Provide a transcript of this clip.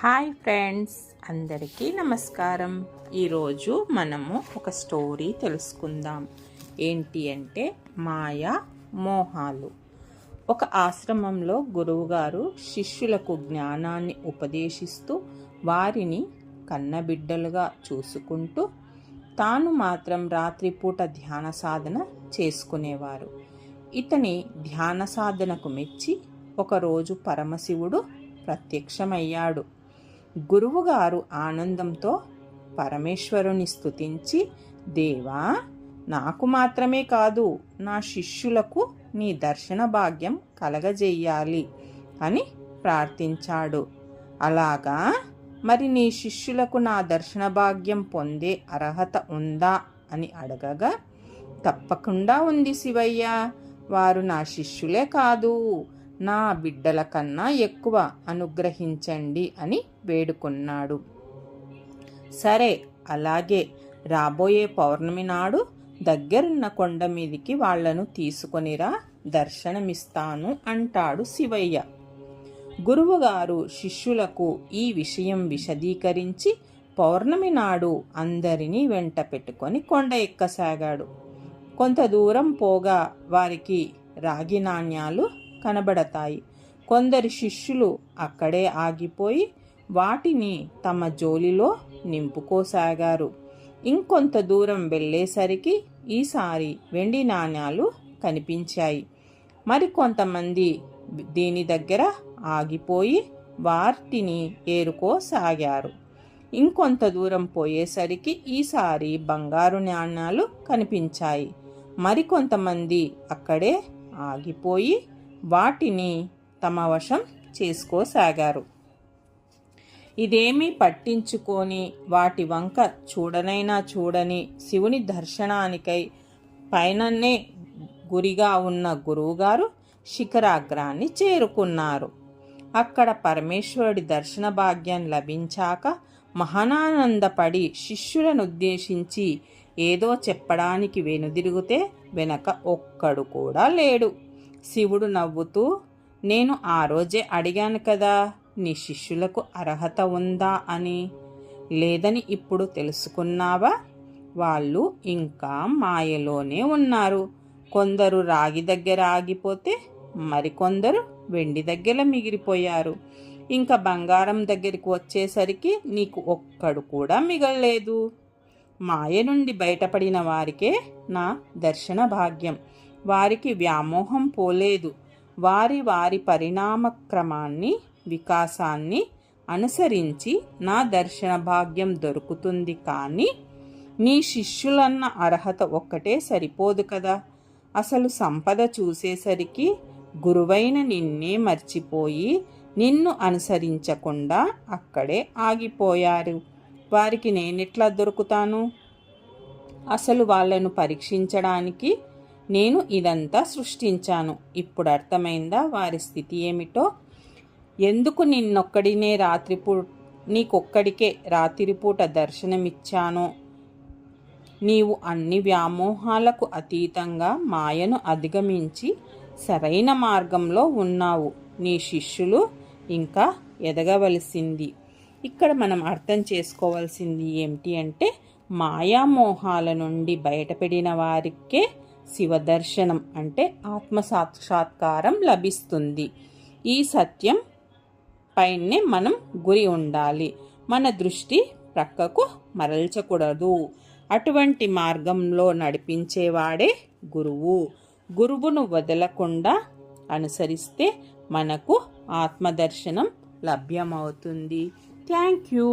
Hi friends అందరికీ నమస్కారం. ఈరోజు మనము ఒక స్టోరీ తెలుసుకుందాం. ఏంటి అంటే మాయా మోహాలు. ఒక ఆశ్రమంలో గురువుగారు శిష్యులకు జ్ఞానాన్ని ఉపదేశిస్తూ వారిని కన్నబిడ్డలుగా చూసుకుంటూ తాను మాత్రం రాత్రిపూట ధ్యాన సాధన చేసుకునేవారు. ఇతని ధ్యాన సాధనకు మెచ్చి ఒకరోజు పరమశివుడు ప్రత్యక్షమయ్యాడు. గురువుగారు ఆనందంతో పరమేశ్వరుని స్తుతించి దేవా నాకు మాత్రమే కాదు నా శిష్యులకు నీ దర్శన భాగ్యం కలగజేయాలి అని ప్రార్థించాడు. అలాగా? మరి నీ శిష్యులకు నా దర్శన భాగ్యం పొందే అర్హత ఉందా? అని అడగగా తప్పకుండా ఉంది శివయ్య వారు నా శిష్యులే కాదు. నా బిడ్డల కన్నా ఎక్కువ అనుగ్రహించండి అని వేడుకున్నాడు. సరే అలాగే రాబోయే పౌర్ణమి నాడు దగ్గరున్న కొండ మీదికి వాళ్ళను తీసుకొనిరా దర్శనమిస్తాను అంటాడు శివయ్య. గురువుగారు శిష్యులకు ఈ విషయం విశదీకరించి పౌర్ణమి నాడు అందరినీ వెంట పెట్టుకొని కొండ ఎక్కసాగాడు. కొంత దూరం పోగా వారికి రాగి నాణ్యాలు కనబడతాయి. కొందరి శిష్యులు అక్కడే ఆగిపోయి వాటిని తమ జోలిలో నింపుకోసాగారు. ఇంకొంత దూరం వెళ్ళేసరికి ఈసారి వెండి నాణ్యాలు కనిపించాయి. మరికొంతమంది దీని దగ్గర ఆగిపోయి వాటిని ఏరుకోసాగారు. ఇంకొంత దూరం పోయేసరికి ఈసారి బంగారు నాణ్యాలు కనిపించాయి. మరికొంతమంది అక్కడే ఆగిపోయి వాటిని తమ వశం చేసుకోసాగారు. ఇదేమీ పట్టించుకొని వాటి వంక చూడనైనా చూడని శివుని దర్శనానికై పైననే గురిగా ఉన్న గురువుగారు శిఖరాగ్రాన్ని చేరుకున్నారు. అక్కడ పరమేశ్వరుడి దర్శన భాగ్యం లభించాక మహానానందపడి శిష్యులను ఉద్దేశించి ఏదో చెప్పడానికి వెనుదిరిగితే వెనక ఒక్కడు కూడా లేడు. శివుడు నవ్వుతూ నేను ఆ రోజే అడిగాను కదా నీ శిష్యులకు అర్హత ఉందా అని? లేదని ఇప్పుడు తెలుసుకున్నావా? వాళ్ళు ఇంకా మాయలోనే ఉన్నారు. కొందరు రాగి దగ్గర ఆగిపోతే మరికొందరు వెండి దగ్గర మిగిలిపోయారు. ఇంకా బంగారం దగ్గరికి వచ్చేసరికి నీకు ఒక్కడు కూడా మిగలలేదు. మాయ నుండి బయటపడిన వారికే నా దర్శన భాగ్యం. వారికి వ్యామోహం పోలేదు. వారి వారి పరిణామక్రమాన్ని వికాసాన్ని అనుసరించి నా దర్శన భాగ్యం దొరుకుతుంది కానీ నీ శిష్యులన్న అర్హత ఒక్కటే సరిపోదు కదా. అసలు సంపద చూసేసరికి గురువైన నిన్నే మర్చిపోయి నిన్ను అనుసరించకుండా అక్కడే ఆగిపోయారు. వారికి నేనెట్లా దొరుకుతాను? అసలు వాళ్ళను పరీక్షించడానికి నేను ఇదంతా సృష్టించాను. ఇప్పుడు అర్థమైందా? వారి స్థితి ఏమిటో? ఎందుకు నిన్నొక్కడినే రాత్రిపూ నీకొక్కడికే రాత్రిపూట దర్శనమిచ్చానో? నీవు అన్ని వ్యామోహాలకు అతీతంగా మాయను అధిగమించి సరైన మార్గంలో ఉన్నావు. నీ శిష్యులు ఇంకా ఎదగవలసింది. ఇక్కడ మనం అర్థం చేసుకోవాల్సింది ఏమిటి అంటే మాయామోహాల నుండి బయటపడిన వారికే శివదర్శనం అంటే ఆత్మ సాక్షాత్కారం లభిస్తుంది. ఈ సత్యం పైనే మనం గురి ఉండాలి. మన దృష్టి ప్రక్కకు మరల్చకూడదు. అటువంటి మార్గంలో నడిపించేవాడే గురువు. గురువును వదలకుండా అనుసరిస్తే మనకు ఆత్మదర్శనం లభ్యమవుతుంది. Thank you.